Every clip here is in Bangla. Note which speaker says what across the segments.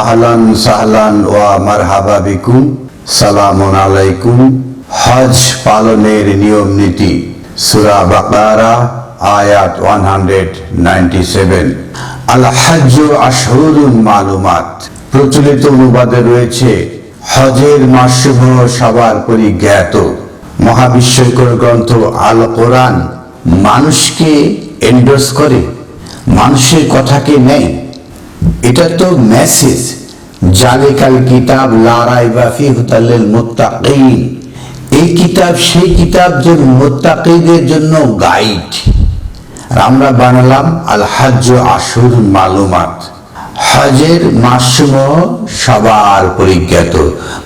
Speaker 1: আহলান সাহলান ওয়া মারহাবা বিকুম। সালামুন আলাইকুম। হজ পালনের নিয়ম নীতি। সূরা বাকারা, আয়াত 197 আল হজ্জ আশহুরুন মালুমাত। প্রচলিত অনুবাদে রয়েছে, হজের মাসসমূহ সবার পরিজ্ঞাত। মহাবিশ্বকর গ্রন্থ আল কোরআন মানুষকে এন্ডোর্স করে, মানুষের কথাকে নেয়। এটা তো মেসেজ জালিকাল কিতাব লারাই বাফি হুতাল্লিল মুত্তাকিন। এই কিতাব, সেই কিতাব যে মুত্তাকিদের জন্য গাইড আর আমরা বানালাম আল হজ্জ আশুর মালুমাত। হজের মাসসমূহ সবার পরিজ্ঞাত।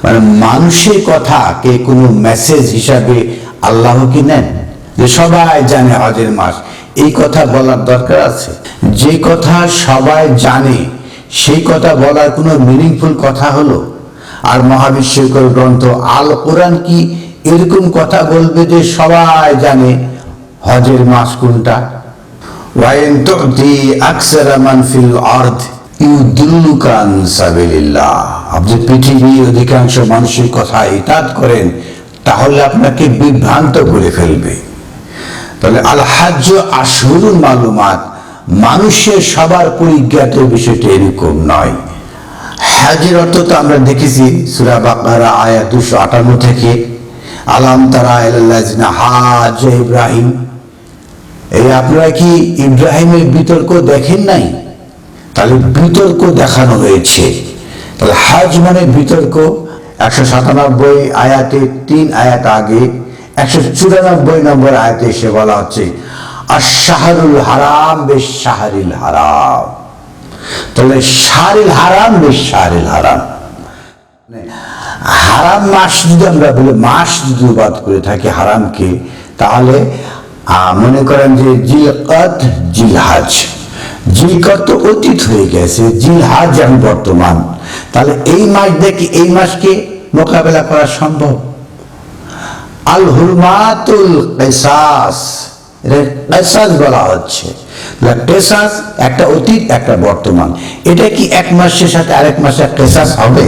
Speaker 1: মানে মানুষের কথা কে কোনো মেসেজ হিসাবে আল্লাহ কি নেন? যে সবাই জানে হজের মাস। এই কথা বলার দরকার আছে। যে কথা সবাই জানে, সেই কথা বলার কোনো মিনিংফুল কথা হলো? আর মহাবিশ্বকর গ্রন্থ আল কোরআন কি এরকম কথা বলবে যে সবাই জানে হজের মাস কোনটা? ওয়াইন তুতি আকসারা মান ফিল আরদ ইউদিল্লুকা আন সাবিলিল্লাহ। আপনি পৃথিবীর অধিকাংশ মানুষের কথা ইতাদ করেন, তাহলে আপনাকে বিভ্রান্ত করে ফেলবে। তাহলে আল হাজ্য আশহুরুল মালুমাত, মানুষের সবার পরিজ্ঞাত বিষয়টা এরকম নয়। হাজের অর্থ তো আমরা দেখেছি, সুরা বাকারা আয়া দুশো আটান্ন থেকে, আলাম তারা আল্লাহ হাজ ইব্রাহিম। এই আপনারা কি ইব্রাহিমের বিতর্ক দেখেন নাই? তাহলে বিতর্ক দেখানো হয়েছে। তাহলে হাজ মানে বিতর্ক। একশো সাতানব্বই আয়াতে তিন আয়াত আগে একশো চুরানব্বই নম্বর আয়াতে এসে বলা হচ্ছে আর শাহরুল হারাম বেশ হারাম। তাহলে শাহরিল হারাম বেশ হারাম। হারাম মাস যদি আমরা বলি, মাস যদি বাদ করে থাকি হারামকে, তাহলে মনে করেন যে জিলকত, জিলহাজ। জিলকত অতীত হয়ে গেছে, জিলহাজ এখন বর্তমান। তাহলে এই মাস দেখি এই মাসকে মোকাবেলা করা সম্ভব? আল হুরমাতুল কেসাস কেসাস বলা হচ্ছে। কেসাস একটা অতীত, একটা বর্তমান। এটা কি এক মাসের সাথে আরেক মাসে কেসাস হবে?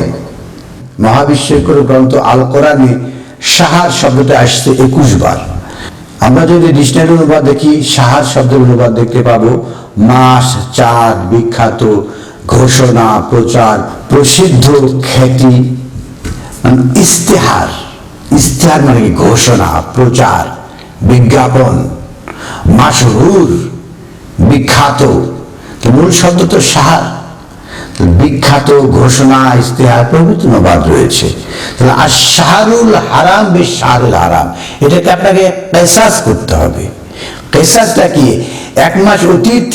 Speaker 1: মহাবিশ্বকর গ্রন্থ আল কোরআনে সাহার শব্দটা আসছে একুশ বার। আমরা যদি ডিকশনারি অনুবাদ দেখি, সাহার শব্দের অনুবাদ দেখতে পাবো। মাস, চাঁদ, বিখ্যাত ঘোষণা, প্রচার, প্রসিদ্ধ খ্যাতি মানে ইস্তেহার ইস্তেহার মানে ঘোষণা, প্রচার, বিজ্ঞাপন মাসহুর বিখ্যাত। মূল শব্দ তো সাহার বিখ্যাত ঘোষণা ইস্তেহার প্রভৃতি অনুবাদ রয়েছে। তাহলে আর শাহরুল হারাম বেশ শাহরুল হারাম, এটাকে আপনাকে পেশাস করতে হবে। পেশাসটা কি? এক মাস অতীত,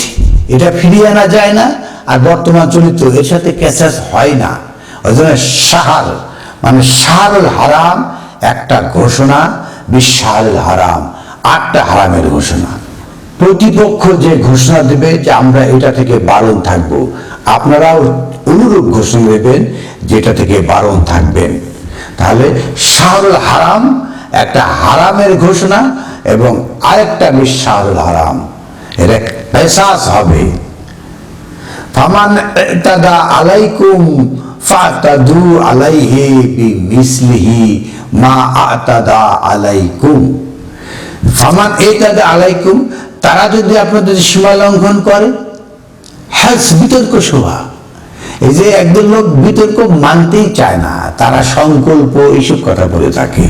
Speaker 1: এটা ফিরিয়ে আনা যায় না, আর বর্তমান চরিত্র এর সাথে ক্যাসাস হয় না। ওই জন্য শাহার মানে শাহরুল হারাম একটা ঘোষণা, বিশাল হারাম, আটটা হারামের ঘোষণা। প্রতিপক্ষ যে ঘোষণা দেবে যে আমরা এটা থেকে বারণ থাকব, আপনারাও অনুরূপ ঘোষণা দেবেন যেটা থেকে বারণ থাকবেন। তাহলে শাহরুল হারাম, একটা হারামের ঘোষণা এবং আরেকটা বেশ শাহরুল হারাম এক পেশাস হবে। ফামান তাদা আলাইকুম ফাতাদু আলাইহি বিমিসলিহি মা আতাদা আলাইকুম। ফামান এতাদা আলাইকুম, তারা যদি আপনাদের সীমা লঙ্ঘন করে হ্যাঁ বিতর্ক শোভা। এই যে একদল লোক বিতর্ক মানতেই চায় না, তারা সংকল্প এইসব কথা বলে থাকে।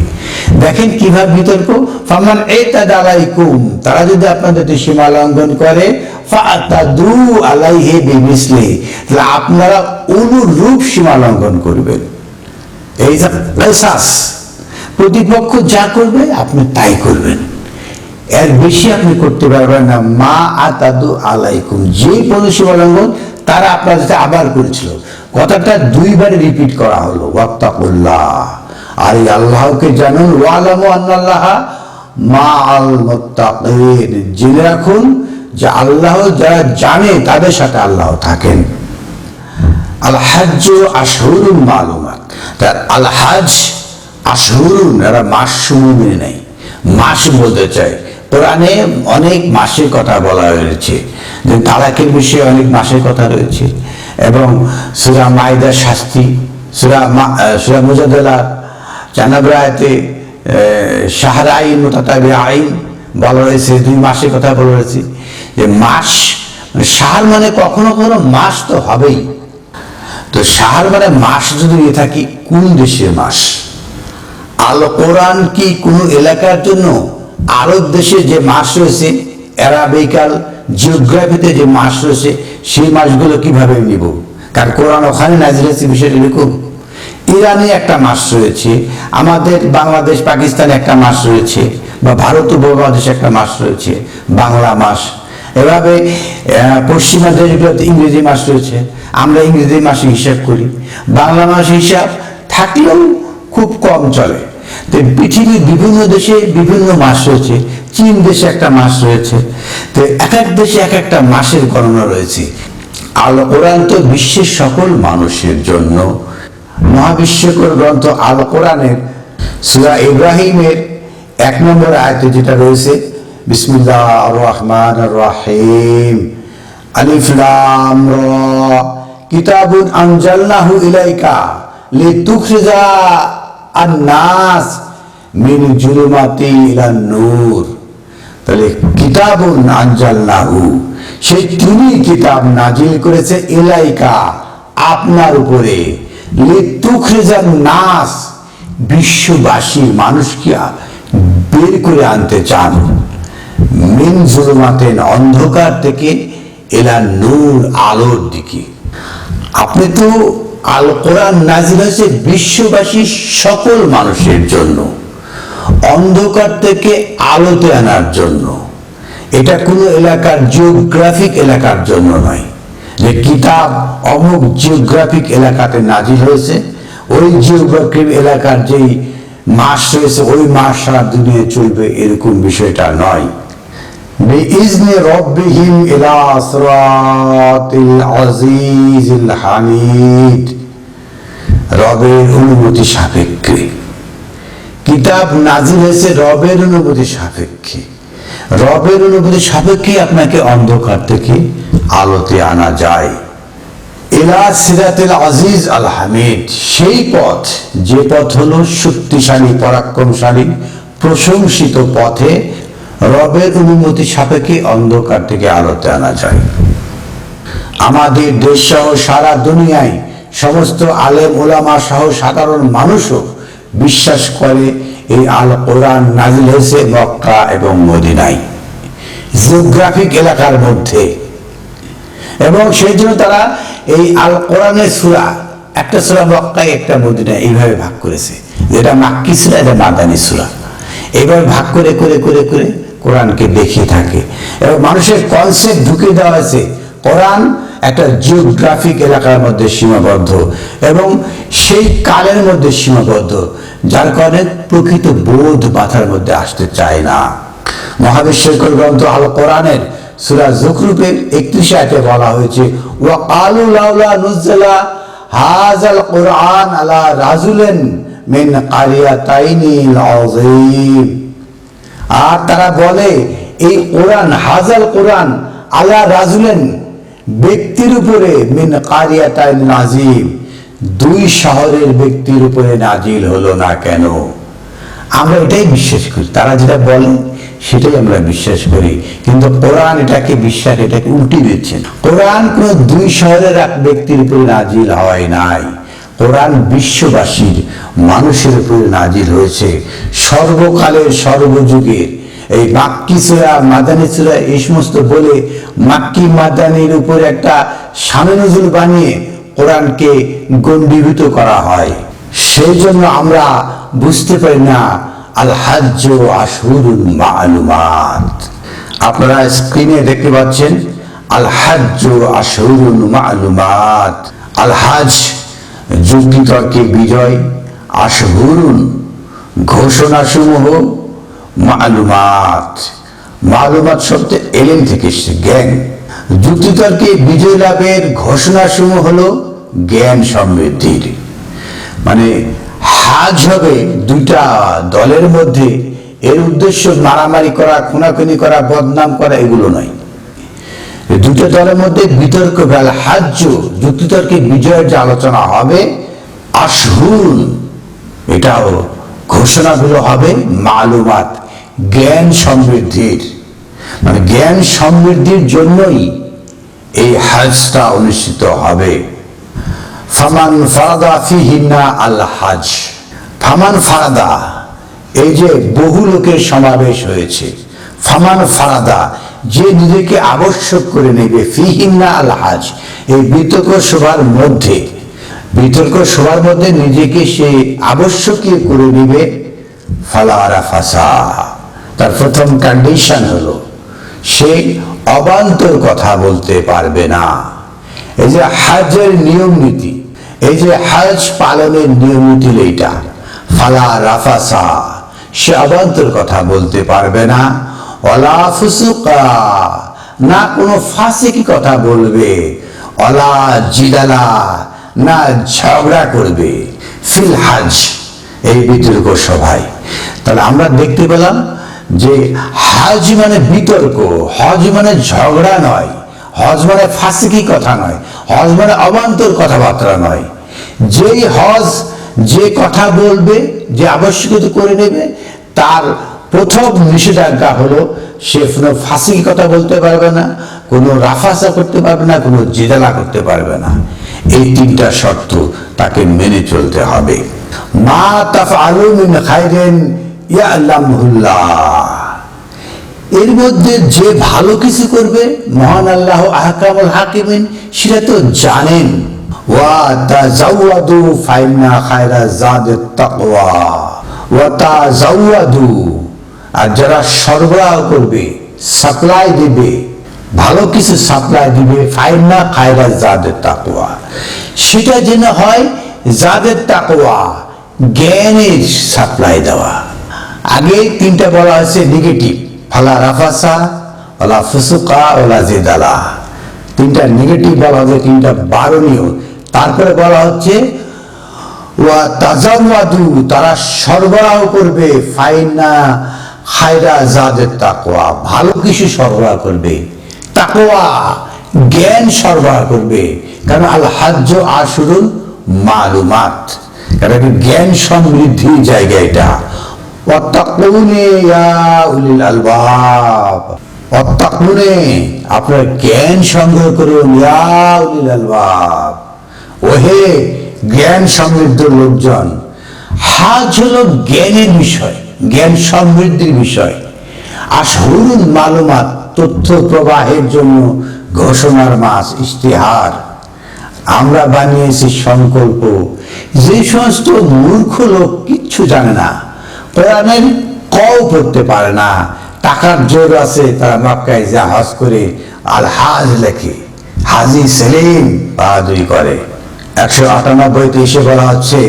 Speaker 1: দেখেন কীভাবে বিতর্ক? ফামান এতাদা আলাইকুম, তারা যদি আপনাদের সীমা লঙ্ঘন করে ফাতাদু আলাইহি বিমিসলি আপনারা অনুরূপ সীমা লঙ্ঘন করবেন। এই যে প্রতিপক্ষ যা করবে, আপনি তাই করবেন। এর বেশি আপনি করতে পারবেন না। মা আতাদু আলাইকুম। যে পদসীমা লঙ্ঘন তারা আপনার সাথে আবার করেছিল। কথাটা দুইবার রিপিট করা হলো। ওয়াক্তাকুল্লাহ আর এই আল্লাহকে জানুন। ওয়ালামু আল্লাহ মা আল মুত্তাকিন জেনে রাখুন যে আল্লাহ যারা জানে, তাদের সাথে আল্লাহ থাকেন। আল হাজ্জ আশহুরুন মালুমাত। তার আল হাজ আশহুরুন এরা মাস সমূহ মেনে নেয় মাস বলতে চায় কোরআনে অনেক মাসের কথা বলা হয়েছে, যে তালাকের বিষয়ে অনেক মাসের কথা রয়েছে। এবং সুরা মাইদার শাস্তি, সুরা সুরা মুজাদলা জানাবরায়তে শাহর আইন মোতাতাবি আইন বলা রয়েছে দুই মাসের কথা বলা রয়েছে যে মাস মানে শাহর মানে কখনো কখনো মাস তো হবেই। তো শাহর মানে মাস যদি নিয়ে থাকি, কোন দেশের মাস? আল কোরআন কি কোনো এলাকার জন্য? আরব দেশে যে মাস রয়েছে, অ্যারাবিকাল, জিওগ্রাফিতে যে মাস রয়েছে, সেই মাসগুলো কীভাবে নিব? কারণ কোরআন ওখানে নাজির হয়েছে বিষয়টা এরকম। ইরানে একটা মাস রয়েছে, আমাদের বাংলাদেশ, পাকিস্তানে একটা মাস রয়েছে, বা ভারত ও উপমহাদেশে একটা মাস রয়েছে, বাংলা মাস এভাবে পশ্চিমা দেশগুলোতে ইংরেজি মাস রয়েছে, আমরা ইংরেজি মাসে হিসাব করি। বাংলা মাস হিসাব থাকলেও খুব কম চলে। তো পৃথিবীর বিভিন্ন দেশে বিভিন্ন মাস রয়েছে। চীন দেশে একটা মাস রয়েছে। তো এক এক দেশে এক একটা মাসের গণনা রয়েছে। আল কোরআন তো বিশ্বের সকল মানুষের জন্য। মহাবিশ্বকর গ্রন্থ আল কোরআনের সুরা ইব্রাহিমের এক নম্বর আয়তে যেটা রয়েছে বিসমিল্লাহ রহমান রহিম। আলিফ লাম র। কিতাবুন আনজালনাহু ইলাইকা লিতুখরিজা আন-নাস মিন জুলুমাতি ইলান নূর। তাহলে কিতাবুন আনজালনাহু, সেই তিনি কিতাব নাজিল করেছে ইলাইকা, আপনার উপরে। লিতুখরিজান নাস, বিশ্ববাসী মানুষকে বের করে আনতে চান। মিন জুলুমাতেন অন্ধকার থেকে এলা নূর আলোর দিকে। আপনি তো আল কোরআন নাজিল হয়েছে বিশ্ববাসী সকল মানুষের জন্য অন্ধকার থেকে আলোতে আনার জন্য এটা কোনো এলাকার জিওগ্রাফিক এলাকার জন্য নয় যে কিতাব অমুক জিওগ্রাফিক এলাকাতে নাজিল হয়েছে ওই জিওগ্রাফিক এলাকার যেই মাস রয়েছে ওই মাস সারা দুনিয়া চলবে এরকম বিষয়টা নয় بإذن ربهم إلى صراط العزيز الحميد রবের অনুমতি সাপেক্ষে। কিতাব নাজিল হয়েছে রবের অনুমতি সাপেক্ষে। রবের অনুমতি সাপেক্ষে আপনাকে অন্ধকার থেকে আলোতে আনা যায়। এলা সিরাতেল আজিজ আল হামিদ, সেই পথ, যে পথ হল শক্তিশালী, পরাক্রমশালী, প্রশংসিত পথে রবের অনুমতি সাপেক্ষে অন্ধকার থেকে আলোতে আনা যায়। আমাদের দেশ সহ সারা দুনিয়ায় সমস্ত আলেম ওলামা সহ সাধারণ মানুষও বিশ্বাস করে এই আল কোরআন নাজিল হয়েছে মক্কা এবং মদিনায়। জিওগ্রাফিক এলাকার মধ্যে। এবং সেই জন্য তারা এই আল কোরআনের সুরা, একটা সুরা মক্কায়, একটা মদিনা এইভাবে ভাগ করেছে। যেটা মাক্কি সুরা, এটা মাদানি সুরা। এইভাবে ভাগ করে করে করে করে কোরআনকে দেখিয়ে থাকে। এবং মানুষের কনসেপ্ট ঢুকিয়ে দেওয়া হয়েছে, কোরআন একটা জিওগ্রাফিক এলাকার মধ্যে সীমাবদ্ধ এবং সেই কালের মধ্যে সীমাবদ্ধ, যার কারণে প্রকৃত বোধ মাথার মধ্যে আসতে চায় না। মহাবিশ্বকর গ্রন্থ আল কোরআনের সুরা জুকরুপের একত্রিশ আয়তে বলা হয়েছে ও আলু লাউলা হাজাল কোরআন আলা রাজুলেন মিন কারিয়াতাইনি আযীম আর তারা বলে, এই কোরআন হাজাল কোরআন আলা রাজুলেন ব্যক্তির উপরে মিন কারিয়াতাইন নাজিম দুই শহরের ব্যক্তির উপরে নাজিল হলো না কেন? আমরা এটাই বিশ্বাস করি। তারা যেটা বলে, সেটাই আমরা বিশ্বাস করি। কিন্তু কোরআন এটাকে বিশ্বাস, এটাকে উল্টি দিচ্ছেন কোরআন কোন দুই শহরের এক ব্যক্তির উপরে নাজিল হয় নাই। কোরআন বিশ্ববাসীর মানুষের উপরে নাজিল হয়েছে। সর্বকালের সর্বযুগের এই মাক্কি সুরা, মাদানী সুরা, এই সমস্ত বলে মাক্কি মাদানির উপর একটা সামিনজুল বানিয়ে কোরআনকে গণ্ডীভূত করা হয়। সেই জন্য আমরা বুঝতে পারি না, আল হাজ্জ আশহুরুল মালুমাত। আপনারা স্ক্রিনে দেখতে পাচ্ছেন, আল হাজ্জ আশহুরুল মালুমাত। আল হাজ যুক্তিতর্কে বিজয়, আশহুরুন ঘোষণাসমূহ মালুমাত। মালুমাত শব্দ এলেন থেকে এসছে জ্ঞান। যুক্তিতর্কে বিজয় লাভের ঘোষণাসমূহ হলো জ্ঞান সমৃদ্ধির। মানে হাজ হবে দুইটা দলের মধ্যে। এর উদ্দেশ্য মারামারি করা, খুনাখুনি করা, বদনাম করা এগুলো নয়। দুটো দলের মধ্যে বিতর্ক বেল হাজ্য যুক্তিতর্কে বিজয়ের যে আলোচনা হবে আশহুর এটাও ঘোষণাগুলো হবে মালুমাত জ্ঞান সমৃদ্ধির। মানে জ্ঞান সমৃদ্ধির জন্যই এই হাজটা অনুষ্ঠিত হবে। ফামান ফারাদা ফিহিন্না আল হাজ। ফামান ফারাদা, এই যে বহু লোকের সমাবেশ হয়েছে, ফামান ফারাদা, যে নিজেকে আবশ্যক করে নেবে, ফিহিন্না আল হাজ। এই বিতর্ক সভার মধ্যে, বিতর্ক সভার মধ্যে নিজেকে সে আবশ্যকীয় করে নেবে ফালারা ফাসা। তার প্রথম কন্ডিশন হলো, সে অবান্তর কথা বলতে পারবে না। এই যে হাজের নিয়ম নীতি, এই যে হাজ পালনের নিয়ম নীতি এইটা। ফালা রাফাসা, সে অবান্তর কথা বলতে পারবে না। অলা ফুসুকা, না কোনো ফাঁসিকি কথা বলবে। অলা জিদালা না ঝগড়া করবে। ফিল হাজ, এই বিতর্ক সভায়। তাহলে আমরা দেখতে পেলাম যে হজ মানে বিতর্ক, হজ মানে ঝগড়া নয়, হজ মানে ফাঁসিকি কথা নয়, হজ মানে অবান্তর কথাবার্তা নয়। যেই হজ যে কথা বলবে, যে আবশ্যকতা করে নেবে, তার প্রথম নিষেধাজ্ঞা হলো সে কোনো ফাঁসিকি কথা বলতে পারবে না, কোনো রাফাসা করতে পারবে না, কোনো জেদালা করতে পারবে না। এই তিনটা শর্ত তাকে মেনে চলতে হবে। মা তাফ আলমিন খাইরেন এর মধ্যে যে ভালো কিছু করবে, মহান আল্লাহ আহকামুল হাকিমিন, সেটা তো জানেন। আর যারা সরবরাহ করবে, সাপ্লাই দিবে, ভালো কিছু সাপ্লাই দিবে, ফাইন্না খায়রা জাদের তাকওয়া। সেটা যেন হয় যাদের তাকোয়া জ্ঞানের সাপ্লাই দেওয়া। আগে তিনটা বলা হয়েছে নেগেটিভ ফালা রাফাসা ওলা ফুসুকা ওলা জেদালা। তিনটা নেগেটিভ বলা হচ্ছে, তিনটা বারণীয়। তারপরে বলা হচ্ছে, ওয়া তারা সরবরাহ করবে, ফাইনা খায়রা জাদের তাকওয়া। ভালো কিছু সরবরাহ করবে। তাকোয়া জ্ঞান সরবরাহ করবে। কারণ আল হাজ্য আশুরুল মালুমাত। কারণ জ্ঞান সমৃদ্ধির জায়গা এটা। আপনার জ্ঞান সংগ্রহ করুন ওহে জ্ঞান সমৃদ্ধ লোকজন, হাজ হলো জ্ঞানের বিষয়, জ্ঞান সমৃদ্ধির বিষয়। আর হরুন মালুমাত, তথ্য প্রবাহের জন্য ঘোষণার মাস, ইশতেহার। আমরা বানিয়েছি সংকল্প। যে সমস্ত মূর্খ লোক কিচ্ছু জানে না। কোরআনের কও পড়তে পারে না। টাকার জোর আছে, তারা মক্কায় যা হজ করে আল হাজ লেখে। হাজি সেলিম বাহাদুরি করে। একশো আটানব্বইতে এসে বলা হচ্ছে,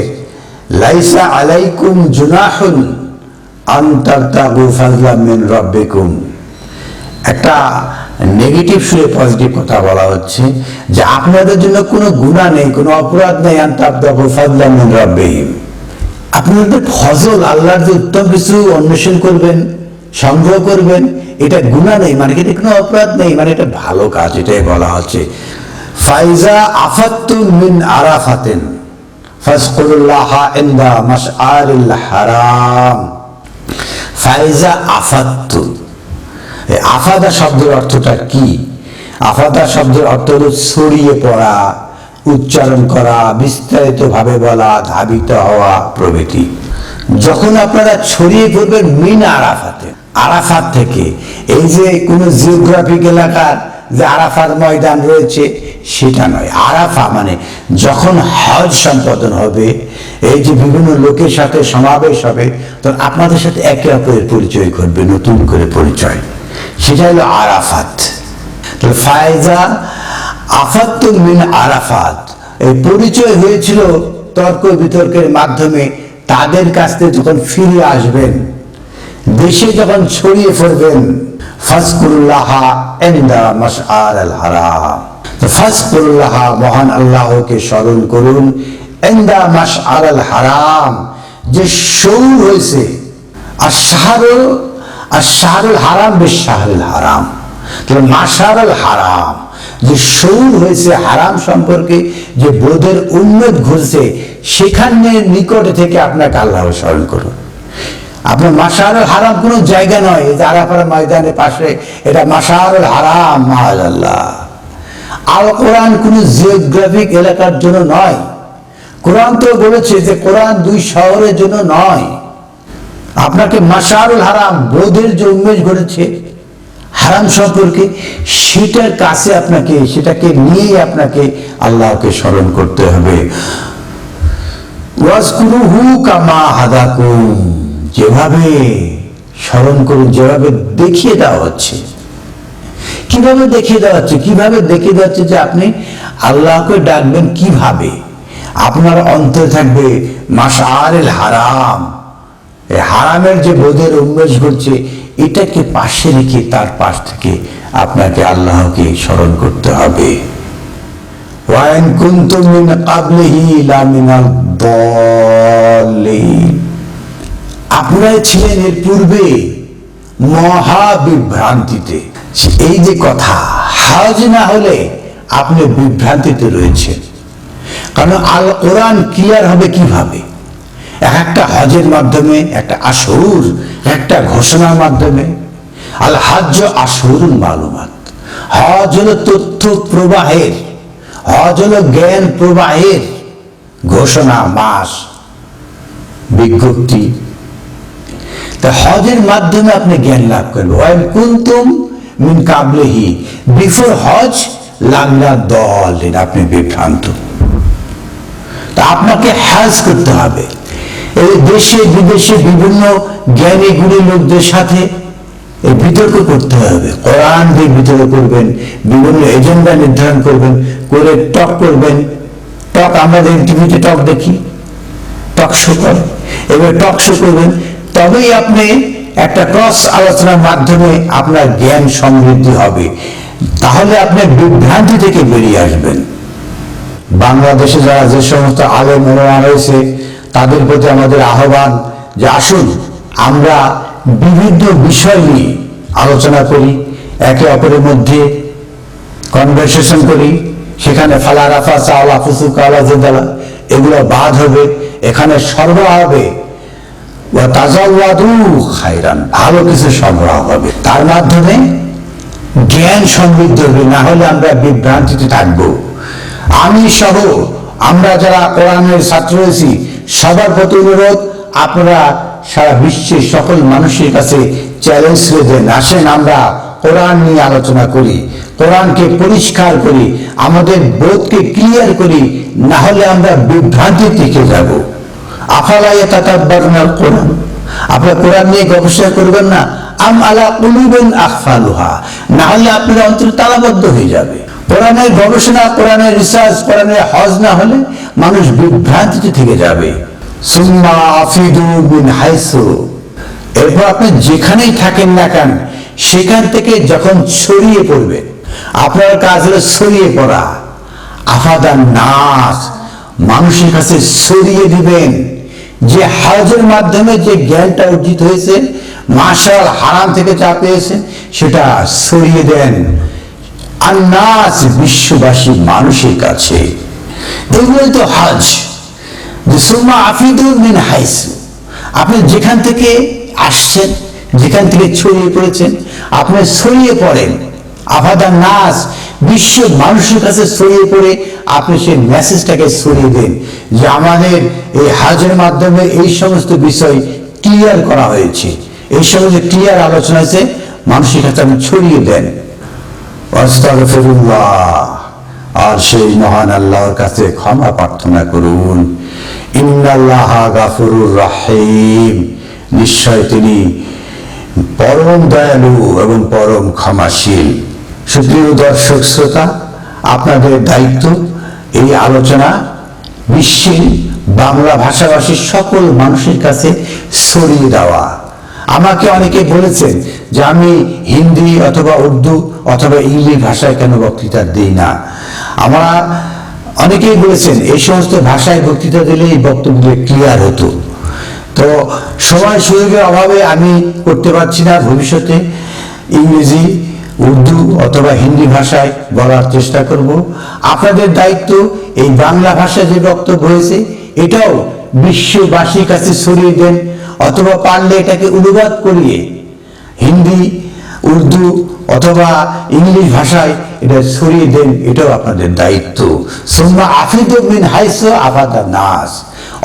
Speaker 1: লাইসা আলাইকুম জুনাহুন আন্তারতাগু ফাজলা মিন রব্বিকুম। একটা নেগেটিভ সুরে পজিটিভ কথা বলা হচ্ছে যে, আপনাদের জন্য কোনো গুণা নেই, কোনো অপরাধ নেই আন্তারতাগু ফাজলা মিন রব্বিহিম। আপনাদের ফজল আল্লাহর যে উত্তম কিছু অন্বেষণ করবেন, সংগ্রহ করবেন, এটা গুণা নেই মানে এটা কোনো অপরাধ নেই মানে এটা ভালো কাজ, এটাই বলা হচ্ছে। ফাইজা আফাত্তু মিন আরাফাতেন, ফাজকুরুল্লাহ ইনদা মাশআরিল হারাম। ফাইজা আফাত্তু আফাদা শব্দের অর্থটা কি? আফাদা শব্দের অর্থ হলো ছড়িয়ে পড়া। উচ্চারণ করা বিস্তারিত ভাবে বলা, ধাবিত হওয়া প্রভৃতি। যখন আপনারা ছড়িয়ে পড়বেন মিন আরাফাতে, আরাফাত থেকে, এই যে কোনো জিওগ্রাফিক এলাকার যে আরাফার ময়দান রয়েছে, সেটা নয়। আরাফা মানে যখন হজ সম্পাদন হবে, এই যে বিভিন্ন লোকের সাথে সমাবেশ হবে, তখন আপনাদের সাথে একে অপরের পরিচয় ঘটবে, নতুন করে পরিচয়। সেটা হলো আরাফাত। ফায়জা আফাতুল মিন আরাফাত। এই পরিচয় হয়েছিল তর্ক বিতর্কের মাধ্যমে তাদের কাছ থেকে যখন ফিরে আসবেন, দেশে যখন ছড়িয়ে পড়বেন ফাসকুল্লাহ এন্দা মাসআর আল হারাম। ফাসকুল্লাহ মহান আল্লাহকে স্মরণ করুন এন্দা মাসআর আল হারাম, যে সৌর হয়েছে আর শাহরুল আর শাহরুল হারাম বেশ শাহরুল হারাম। তাহলে মাসারাল হারাম। যে সৌর হয়েছে হারাম সম্পর্কে, যে বোধের উন্মেদ ঘটছে সেখানে নিকট থেকে আপনাকে আল্লাহ স্মরণ করুন। আপনার মাসারুল হারাম কোনো জায়গা নয় যে আরাফার ময়দানের পাশে, এটা মাসারুল হারাম আল্লাহ আল কোরআন কোনো জিওগ্রাফিক এলাকার জন্য নয়। কোরআন তো বলেছে যে কোরআন দুই শহরের জন্য নয়। আপনাকে মাসারুল হারাম, বোধের যে উন্মেষ ঘটেছে হারাম সম্পর্কে সেটার কাছে আপনাকে, সেটাকে নিয়েই আপনাকে আল্লাহকে স্মরণ করতে হবে। যেভাবে স্মরণ করুন, যেভাবে দেখিয়ে দেওয়া হচ্ছে। কীভাবে দেখিয়ে দেওয়া হচ্ছে? কীভাবে দেখিয়ে দেওয়া হচ্ছে যে আপনি আল্লাহকে ডাকবেন কীভাবে? আপনার অন্তরে থাকবে মাসারেল হারাম। হারামের যে বোধের উন্মেষ ঘটছে এটাকে পাশে রেখে তার পাশ থেকে আপনাকে আল্লাহকে স্মরণ করতে হবে। আপনারা ছিলেন এর পূর্বে মহা বিভ্রান্তিতে এই যে কথা, হাজ না হলে আপনি বিভ্রান্তিতে রয়েছেন। কারণ আল কোরআন ক্লিয়ার হবে কীভাবে? এক একটা হজের মাধ্যমে, একটা আসর একটা ঘোষণার মাধ্যমে। আল হাজ আসরুল মালুমাত। হজ হলো তথ্য প্রবাহের, হজ হলো জ্ঞান প্রবাহের ঘোষণা, মাস, বিজ্ঞপ্তি। তা হজের মাধ্যমে আপনি জ্ঞান লাভ করবেন। ওয়াইল কুনতুম মিন কাবলেহি। বিফোর হজ লাগলা দল আপনি বিভ্রান্ত। তা আপনাকে হ্যাজ করতে হবে। এই দেশে, বিদেশে বিভিন্ন জ্ঞানী গুণী লোকদের সাথে এই বিতর্ক করতে হবে। কোরআন দিয়ে বিতর্ক করবেন, বিভিন্ন এজেন্ডা নির্ধারণ করবেন, করে টক করবেন। টক আমরা টিভিতে টক দেখি, টক শো করে। এবার টক শো করবেন, তবেই আপনি একটা ক্রস আলোচনার মাধ্যমে আপনার জ্ঞান সমৃদ্ধি হবে। তাহলে আপনি বিভ্রান্তি থেকে বেরিয়ে আসবেন। বাংলাদেশে যারা যে সমস্ত আলো মনোমান রয়েছে তাদের প্রতি আমাদের আহ্বান যে আসুন, আমরা বিভিন্ন বিষয় নিয়ে আলোচনা করি, একে অপরের মধ্যে কনভারসেশন করি। সেখানে ফালা রাফা চাওলা ফুসু কালা জেদালা, এগুলো বাদ হবে। এখানে সরবরাহ হবে। খায়রান ভালো কিছু সরবরাহ হবে। তার মাধ্যমে জ্ঞান সমৃদ্ধ হবে, না হলে আমরা বিভ্রান্তিতে থাকব। আমি সহ আমরা যারা কোরআনের ছাত্র রয়েছি সবার প্রতি অনুরোধ, আপনারা সারা বিশ্বের সকল মানুষের কাছে চ্যালেঞ্জ দেন আসেন। আমরা কোরআন নিয়ে আলোচনা করি, কোরআনকে পরিষ্কার করি, আমাদের বোধকে ক্লিয়ার করি, না হলে আমরা বিভ্রান্তি থেকে যাব। আফালাইয়া তাতাব্বারনাল কোরআন আপনারা কোরআন নিয়ে গবেষণা করবেন না? আম আলা কুলুবেন আখফালুহা? না হলে আপনার অন্তর তালাবদ্ধ হয়ে যাবে। কোরআনের গবেষণা, কোরআনের রিসার্চ কোরআনের হজ না হলে মানুষ বিভ্রান্তিতে থেকে যাবে। সুম্মা আফিদু বিন হাইসু। এরপর আপনি যেখানেই থাকেন না কেন, সেখান থেকে যখন ছড়িয়ে পড়বে, আপনার কাজ হলো ছড়িয়ে পড়া। আফাদান নাস, মানুষের কাছে ছড়িয়ে দিবেন। যে হজের মাধ্যমে যে জ্ঞানটা অর্জিত হয়েছে মার্শাল হারাম থেকে চা পেয়েছে, সেটা ছড়িয়ে দেন। আন্নাস, বিশ্ববাসী মানুষের কাছে। এগুলোই তো হজ। যে সুম্মা আফিদুল মিন হাইসু। আপনি যেখান থেকে আসছেন, যেখান থেকে ছড়িয়ে পড়েছেন, আপনি ছড়িয়ে পড়েন। আফাদা নাস, বিশ্ব মানুষের কাছে ছড়িয়ে পড়ে আপনি সেই মেসেজটাকে ছড়িয়ে দেন যে আমাদের এই হাজের মাধ্যমে এই সমস্ত বিষয় ক্লিয়ার করা হয়েছে। এই সমস্ত ক্লিয়ার আলোচনা হয়েছে, মানুষের কাছে আপনি ছড়িয়ে দেন। আস্তাগফিরুল্লাহ। আর সেই মহান আল্লাহর কাছে ক্ষমা প্রার্থনা করুন। ইন্নাল্লাহ গাফুরুর রাহিম। নিশ্চয় তিনি পরম দয়ালু এবং পরম ক্ষমাশীল। সুপ্রিয় দর্শক শ্রোতা, আপনাদের দায়িত্ব এই আলোচনা বিশ্বের বাংলা ভাষাভাষীর সকল মানুষের কাছে ছড়িয়ে দেওয়া। আমাকে অনেকে বলেছেন যে আমি হিন্দি অথবা উর্দু অথবা ইংলিশ ভাষায় কেন বক্তৃতা দিই না। আমরা অনেকেই বলেছেন, এই সমস্ত ভাষায় বক্তৃতা দিলে এই বক্তব্যগুলো ক্লিয়ার হতো। তো সময় সুযোগের অভাবে আমি করতে পারছি না, ভবিষ্যতে ইংরেজি, উর্দু অথবা হিন্দি ভাষায় বলার চেষ্টা করব। আপনাদের দায়িত্ব এই বাংলা ভাষায় যে বক্তব্য হয়েছে, এটাও বিশ্ববাসীর কাছে ছড়িয়ে দেন, অথবা পারলে এটাকে অনুবাদ করিয়ে হিন্দি উর্দু অথবা ইংলিশ ভাষায় এটা ছড়িয়ে দেন, এটাও আপনাদের দায়িত্ব। সোম্মা আফিদ মিন হাইস আফাদা নাস।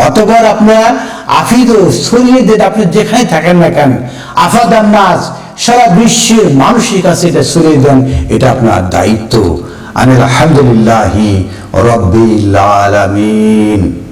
Speaker 1: অতবার আপনারা আফিদ ছড়িয়ে দেন, আপনি যেখানে থাকেন না কেন, আফাদা নাস, সারা বিশ্বের মানুষের কাছে এটা ছড়িয়ে দেন, এটা আপনার দায়িত্ব। আনিল আলহামদুলিল্লাহি রব্বিল আলামিন।